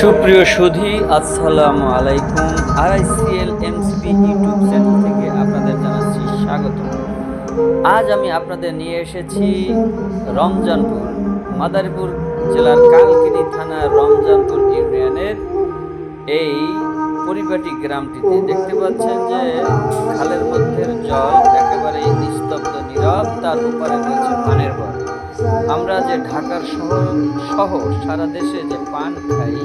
সুপ্রিয় সুধী, আসসালামু আলাইকুম। আরআইসিএল এমসিপি ইউটিউব চ্যানেল থেকে আপনাদের জানাচ্ছি স্বাগত আজ আমি আপনাদের নিয়ে এসেছি রমজানপুর, মাদারীপুর জেলার কালকিনি থানার রমজানপুর ইউনিয়নের এই পরিপাটি গ্রামটিতে। দেখতে পাচ্ছেন যে খালের মধ্যের জল একেবারেই নিস্তব্ধ, নীরব, তার উপরে রয়েছে পানের বর আমরা যে ঢাকার শহর সহ সারা দেশে যে পান খাই,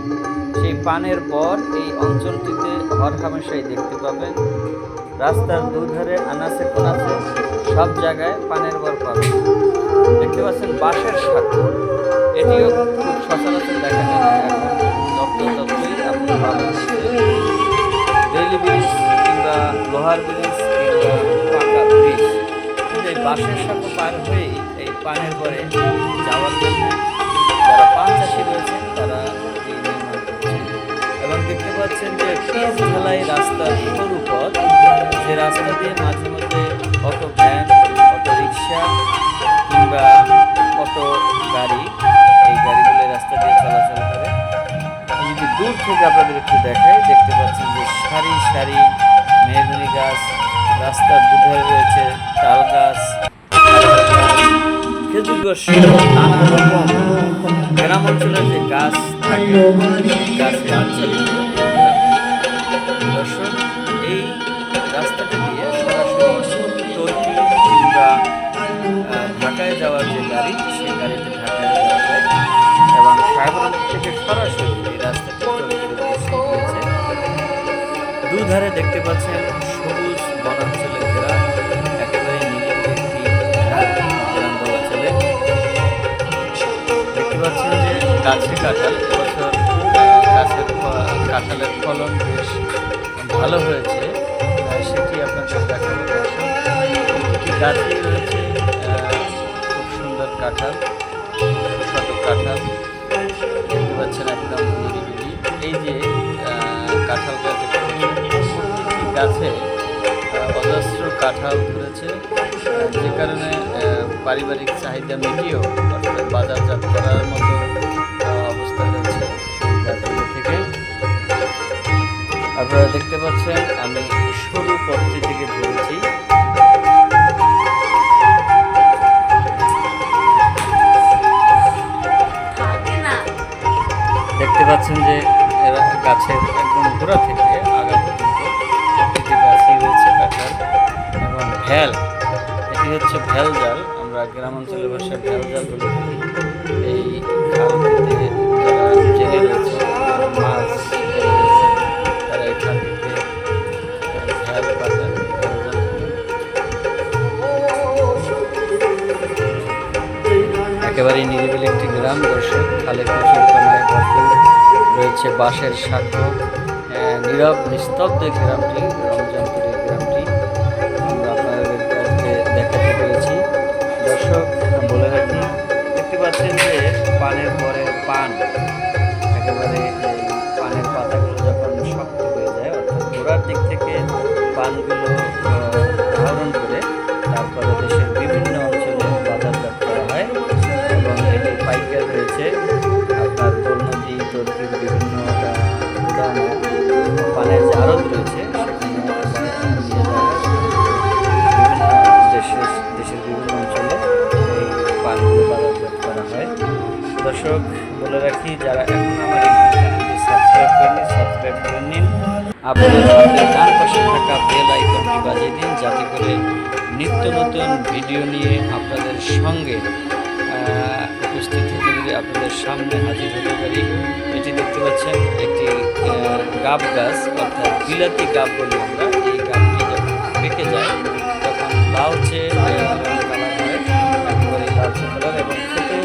সেই পানের বর এই অঞ্চলটিতে হরহামেশাই দেখতে পাবেন। রাস্তার দুধারে আনাচে কোনাচে সব জায়গায় পানের বর পাবেন। দেখতে পাচ্ছেন বাঁশের স্বাক্ষর এটিও খুব সচরাচর দেখা যায়। না এখন যত আপনি পাবেন রেল ব্রিজ কিংবা লোহার ব্রিজ কিংবা পাকা ব্রিজ কিন্তু এই বাঁশের সাথে পার হয়েই পানের পরে যাওয়ার জন্য যারা পান চাষি রয়েছেন, তারা এবং দেখতে পাচ্ছেন যে পিচ ঢালাই রাস্তার সরু পথ। যে রাস্তা দিয়ে মাঝে মধ্যে অটো ভ্যান, অটো রিক্সা কিংবা অটো গাড়ি, এই গাড়িগুলো রাস্তা দিয়ে চলাচল করে। যদি দূর থেকে আপনাদের একটু দেখাই, দেখতে পাচ্ছেন যে সারি সারি মেহগুনি গাছ, রাস্তার দুধারে রয়েছে তাল গাছ খেজুর গাছ নানা রকম গ্রাম অঞ্চলের যে গাছ থাকে গাছে দর্শক এই রাস্তাটা দিয়ে সরাসরি তর্কি কিংবা ঢাকায় যাওয়ার যে গাড়ি সেই গাড়িতে ঢাকায় যাওয়া যায়। এবং সাহেবগঞ্জ থেকে সরাসরি এই রাস্তাটি দুধারে দেখতে পাচ্ছেন গাছে কাঁঠাল বছর গাছের কাঁঠালের ফলন বেশ ভালো হয়েছে। সেটি আপনাদের দর্শক। প্রতিটি গাছেই রয়েছে খুব সুন্দর কাঁঠাল, সুস্বাদু কাঁঠাল। দেখতে পাচ্ছেন একদম নিরিবিলি। এই যে কাঁঠাল গাছ গাছে অজস্র কাঁঠাল ধরেছে। যে কারণে পারিবারিক চাহিদা মিটিয়েও অর্থাৎ বাজারজাত করার মতো আপনারা দেখতে পাচ্ছেন আমি সরু পথটি থেকে না। দেখতে পাচ্ছেন যে এরা গাছের একদম গোড়া থেকে আগা পর্যন্ত প্রতিটি গাছই রয়েছে কাঁঠাল এবং ভ্যাল এটি হচ্ছে ভ্যাল জাল। আমরা গ্রাম অঞ্চলের ভাষায় ভ্যাল জাল বলে থাকি। একেবারেই নিরিবিলি একটি গ্রাম, দর্শক, খালে প্রচুর ভরপুর রয়েছে বাঁশের সাক্ষ্য নীরব, নিস্তব্ধ গ্রামটি রমজানপুরের গ্রামটি। আমরা আপনাদের কাছে দেখাতে পেরেছি। দর্শক, বলে রাখি, দেখতে পাচ্ছেন যে পানের পরে পান। এটি পাইকার রয়েছে। আপনার নদী তর্কির বিভিন্ন পানের যে আড়ত রয়েছে দেশের দেশের বিভিন্ন অঞ্চলে এই পানগুলো বাজারজাত করা হয়। দর্শক, বলে রাখি, যারা এখন আমার চ্যানেলটি সাবস্ক্রাইব করেনি সাবস্ক্রাইব করে নিন। আপনাদের হাতে ডান পাশে থাকা বেল আইকনটি বাজিয়ে দিন, যাতে করে নিত্য নতুন ভিডিও নিয়ে আপনাদের সঙ্গে উপস্থিত হতে আপনাদের সামনে হাজির হতে পারি। এটি দেখতে পাচ্ছেন, একটি গাব গাছ, অর্থাৎ বিলাতি গাব বলি আমরা। এই গাবটি যখন পেকে যায়, তখন লালচে কালার হয় লালচে কালার এবং খেতে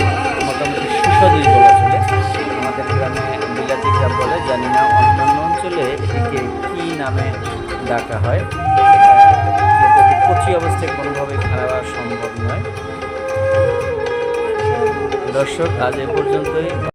মোটামুটি সুস্বাদুই বলা চলে। আমাদের গ্রামে বিলাতি গাব বলে, জানি না অন্যান্য অঞ্চলে এটিকে কী নামে ডাকা হয়। কচি অবস্থায় কোনোভাবেই খাওয়া সম্ভব নয়। দর্শক আজ এ পর্যন্তই।